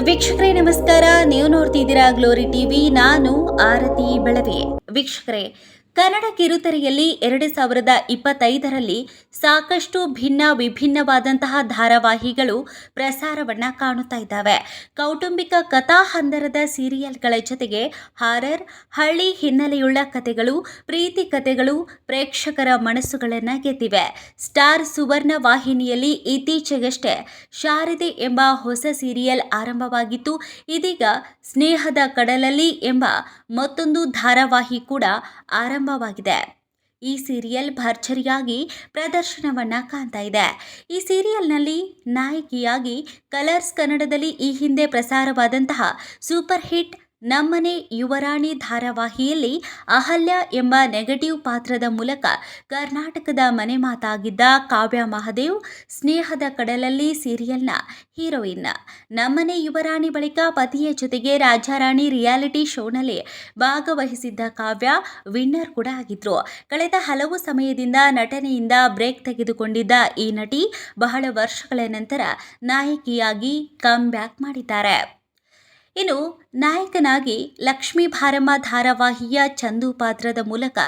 ವೀಕ್ಷಕರೇ ನಮಸ್ಕಾರ. ನೀವು ನೋಡ್ತಿದ್ದೀರಾ ಗ್ಲೋರಿ ಟಿವಿ ನಾನು ಆರತಿ ಬೆಳವೆ. ವೀಕ್ಷಕರೇ ಕನ್ನಡ ಕಿರುತೆರೆಯಲ್ಲಿ ಎರಡು ಸಾವಿರದ ಇಪ್ಪತ್ತೈದರಲ್ಲಿ ಸಾಕಷ್ಟು ಭಿನ್ನ ವಿಭಿನ್ನವಾದಂತಹ ಧಾರಾವಾಹಿಗಳು ಪ್ರಸಾರವನ್ನ ಕಾಣುತ್ತಾ ಇದ್ದಾವೆ. ಕೌಟುಂಬಿಕ ಕಥಾ ಹಂದರದ ಸೀರಿಯಲ್ಗಳ ಜೊತೆಗೆ ಹಾರರ್, ಹಳ್ಳಿ ಹಿನ್ನೆಲೆಯುಳ್ಳ ಕಥೆಗಳು, ಪ್ರೀತಿ ಕಥೆಗಳು ಪ್ರೇಕ್ಷಕರ ಮನಸ್ಸುಗಳನ್ನು ಗೆದ್ದಿವೆ. ಸ್ಟಾರ್ ಸುವರ್ಣ ವಾಹಿನಿಯಲ್ಲಿ ಇತ್ತೀಚೆಗಷ್ಟೇ ಶಾರದೆ ಎಂಬ ಹೊಸ ಸೀರಿಯಲ್ ಆರಂಭವಾಗಿತ್ತು. ಇದೀಗ ಸ್ನೇಹದ ಕಡಲಲ್ಲಿ ಎಂಬ ಮತ್ತೊಂದು ಧಾರಾವಾಹಿ ಕೂಡ ಆರಂಭವಾಗಿದೆ ಈ ಸೀರಿಯಲ್ ಭರ್ಜರಿಯಾಗಿ ಪ್ರದರ್ಶನವನ್ನ ಕಾಣ್ತಾ ಇದೆ. ಈ ಸೀರಿಯಲ್ನಲ್ಲಿ ನಾಯಕಿಯಾಗಿ ಕಲರ್ಸ್ ಕನ್ನಡದಲ್ಲಿ ಈ ಹಿಂದೆ ಪ್ರಸಾರವಾದಂತಹ ಸೂಪರ್ ಹಿಟ್ ನಮ್ಮನೆ ಯುವರಾಣಿ ಧಾರಾವಾಹಿಯಲ್ಲಿ ಅಹಲ್ಯ ಎಂಬ ನೆಗೆಟಿವ್ ಪಾತ್ರದ ಮೂಲಕ ಕರ್ನಾಟಕದ ಮನೆ ಮಾತಾಗಿದ್ದ ಕಾವ್ಯ ಮಹಾದೇವ್, ಸ್ನೇಹದ ಕಡಲಲ್ಲಿ ಸೀರಿಯಲ್ನ ಹೀರೋಯಿನ್. ನಮ್ಮನೆ ಯುವರಾಣಿ ಬಳಿಕ ಪತಿಯ ಜೊತೆಗೆ ರಾಜಾರಾಣಿ ರಿಯಾಲಿಟಿ ಶೋನಲ್ಲಿ ಭಾಗವಹಿಸಿದ್ದ ಕಾವ್ಯ ವಿನ್ನರ್ ಕೂಡ ಆಗಿದ್ರು. ಕಳೆದ ಹಲವು ಸಮಯದಿಂದ ನಟನೆಯಿಂದ ಬ್ರೇಕ್ ತೆಗೆದುಕೊಂಡಿದ್ದ ಈ ನಟಿ ಬಹಳ ವರ್ಷಗಳ ನಂತರ ನಾಯಕಿಯಾಗಿ ಕಮ್ ಬ್ಯಾಕ್ ಮಾಡಿದ್ದಾರೆ. ಇನ್ನು ನಾಯಕನಾಗಿ ಲಕ್ಷ್ಮೀ ಭಾರಮ್ಮ ಧಾರಾವಾಹಿಯ ಚಂದು ಪಾತ್ರದ ಮೂಲಕ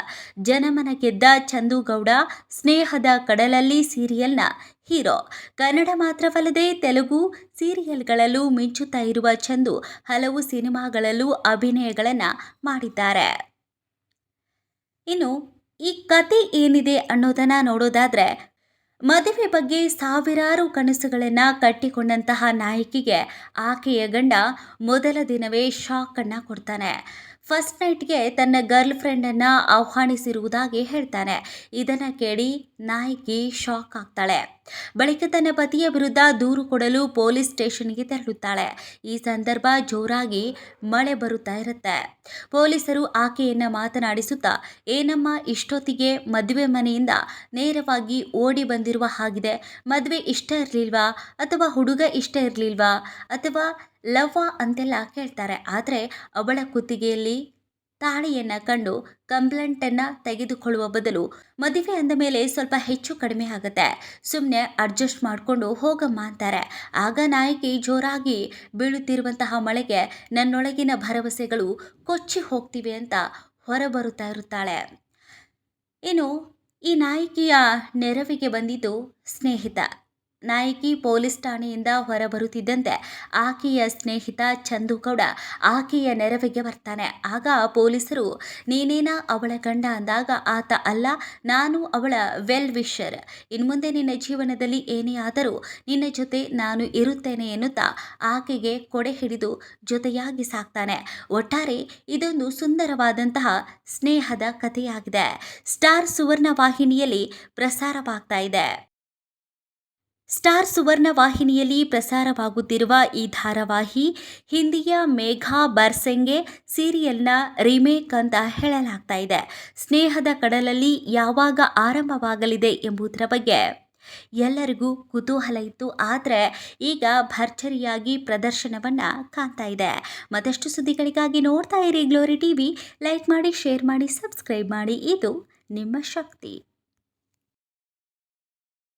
ಜನಮನ ಗೆದ್ದ ಚಂದುಗೌಡ, ಸ್ನೇಹದ ಕಡಲಲ್ಲಿ ಸೀರಿಯಲ್ನ ಹೀರೋ. ಕನ್ನಡ ಮಾತ್ರವಲ್ಲದೆ ತೆಲುಗು ಸೀರಿಯಲ್ಗಳಲ್ಲೂ ಮಿಂಚುತ್ತಾ ಇರುವ ಚಂದು ಹಲವು ಸಿನಿಮಾಗಳಲ್ಲೂ ಅಭಿನಯಗಳನ್ನು ಮಾಡಿದ್ದಾರೆ. ಇನ್ನು ಈ ಕತೆ ಏನಿದೆ ಅನ್ನೋದನ್ನು ನೋಡೋದಾದ್ರೆ ಮದುವೆ ಬಗ್ಗೆ ಸಾವಿರಾರು ಕನಸುಗಳನ್ನು ಕಟ್ಟಿಕೊಂಡಂತಹ ನಾಯಕಿಗೆ ಆಕೆಯ ಗಂಡ ಮೊದಲ ದಿನವೇ ಶಾಕನ್ನು ಕೊಡ್ತಾನೆ. ಫಸ್ಟ್ ನೈಟ್ಗೆ ತನ್ನ ಗರ್ಲ್ ಫ್ರೆಂಡನ್ನು ಆಹ್ವಾನಿಸಿರುವುದಾಗಿ ಹೇಳ್ತಾನೆ. ಇದನ್ನು ಕೇಳಿ ನಾಯಕಿ ಶಾಕ್ ಆಗ್ತಾಳೆ. ಬಳಿಕ ತನ್ನ ಪತಿಯ ವಿರುದ್ಧ ದೂರು ಕೊಡಲು ಪೊಲೀಸ್ ಸ್ಟೇಷನ್ಗೆ ತೆರಳುತ್ತಾಳೆ. ಈ ಸಂದರ್ಭ ಜೋರಾಗಿ ಮಳೆ ಬರುತ್ತಾ ಇರುತ್ತೆ. ಪೊಲೀಸರು ಆಕೆಯನ್ನ ಮಾತನಾಡಿಸುತ್ತಾ, ಏನಮ್ಮ, ಇಷ್ಟೊತ್ತಿಗೆ ಮದುವೆ ಮನೆಯಿಂದ ನೇರವಾಗಿ ಓಡಿ ಬಂದಿರುವ ಹಾಗಿದೆ. ಮದುವೆ ಇಷ್ಟ ಇರಲಿಲ್ವಾ? ಅಥವಾ ಹುಡುಗ ಇಷ್ಟ ಇರಲಿಲ್ವಾ? ಅಥವಾ ಲವ್ವ ಅಂತೆಲ್ಲ ಕೇಳ್ತಾರೆ. ಆದರೆ ಅವಳ ಕುತ್ತಿಗೆಯಲ್ಲಿ ತಾಳಿಯನ್ನು ಕಂಡು ಕಂಪ್ಲೇಂಟನ್ನು ತೆಗೆದುಕೊಳ್ಳುವ ಬದಲು ಮದುವೆ ಅಂದ ಮೇಲೆ ಸ್ವಲ್ಪ ಹೆಚ್ಚು ಕಡಿಮೆ ಆಗುತ್ತೆ. ಸುಮ್ಮನೆ ಅಡ್ಜಸ್ಟ್ ಮಾಡಿಕೊಂಡು ಹೋಗಮ್ಮ ಅಂತಾರೆ. ಆಗ ನಾಯಕಿ ಜೋರಾಗಿ ಬೀಳುತ್ತಿರುವಂತಹ ಮಳೆಗೆ ನನ್ನೊಳಗಿನ ಭರವಸೆಗಳು ಕೊಚ್ಚಿ ಹೋಗ್ತಿವೆ ಅಂತ ಹೊರಬರುತ್ತಾ ಇರುತ್ತಾಳೆ. ಇನ್ನು ಈ ನಾಯಕಿಯ ನೆರವಿಗೆ ಬಂದಿದ್ದು ಸ್ನೇಹಿತ. ನಾಯಕಿ ಪೊಲೀಸ್ ಠಾಣೆಯಿಂದ ಹೊರಬರುತ್ತಿದ್ದಂತೆ ಆಕೆಯ ಸ್ನೇಹಿತ ಚಂದು ಗೌಡ ಆಕೆಯ ನೆರವಿಗೆ ಬರ್ತಾನೆ. ಆಗ ಪೊಲೀಸರು, ನೀನೇನ ಅವಳ ಗಂಡ? ಅಂದಾಗ, ಆತ ಅಲ್ಲ, ನಾನು ಅವಳ ವೆಲ್ ಇನ್ನು ಇನ್ಮುಂದೆ ನಿನ್ನ ಜೀವನದಲ್ಲಿ ಏನೇ ಆದರೂ ನಿನ್ನ ಜೊತೆ ನಾನು ಇರುತ್ತೇನೆ ಎನ್ನುತ್ತಾ ಆಕೆಗೆ ಕೊಡೆ ಹಿಡಿದು ಜೊತೆಯಾಗಿ ಸಾಕ್ತಾನೆ. ಒಟ್ಟಾರೆ, ಇದೊಂದು ಸುಂದರವಾದಂತಹ ಸ್ನೇಹದ ಕಥೆಯಾಗಿದೆ. ಸ್ಟಾರ್ ಸುವರ್ಣ ವಾಹಿನಿಯಲ್ಲಿ ಪ್ರಸಾರವಾಗ್ತಾ ಇದೆ. ಸ್ಟಾರ್ ಸುವರ್ಣ ವಾಹಿನಿಯಲ್ಲಿ ಪ್ರಸಾರವಾಗುತ್ತಿರುವ ಈ ಧಾರಾವಾಹಿ ಹಿಂದಿಯ ಮೇಘಾ ಬರ್ಸೆಂಗೆ ಸೀರಿಯಲ್ನ ರಿಮೇಕ್ ಅಂತ ಹೇಳಲಾಗ್ತಾ ಇದೆ. ಸ್ನೇಹದ ಕಡಲಲ್ಲಿ ಯಾವಾಗ ಆರಂಭವಾಗಲಿದೆ ಎಂಬುದರ ಬಗ್ಗೆ ಎಲ್ಲರಿಗೂ ಕುತೂಹಲ ಇತ್ತು. ಆದರೆ ಈಗ ಭರ್ಜರಿಯಾಗಿ ಪ್ರದರ್ಶನವನ್ನು ಕಾಣ್ತಾ ಇದೆ. ಮತ್ತಷ್ಟು ಸುದ್ದಿಗಳಿಗಾಗಿ ನೋಡ್ತಾ ಇರಿ ಗ್ಲೋರಿ ಟಿವಿ. ಲೈಕ್ ಮಾಡಿ, ಶೇರ್ ಮಾಡಿ, ಸಬ್ಸ್ಕ್ರೈಬ್ ಮಾಡಿ. ಇದು ನಿಮ್ಮ ಶಕ್ತಿ.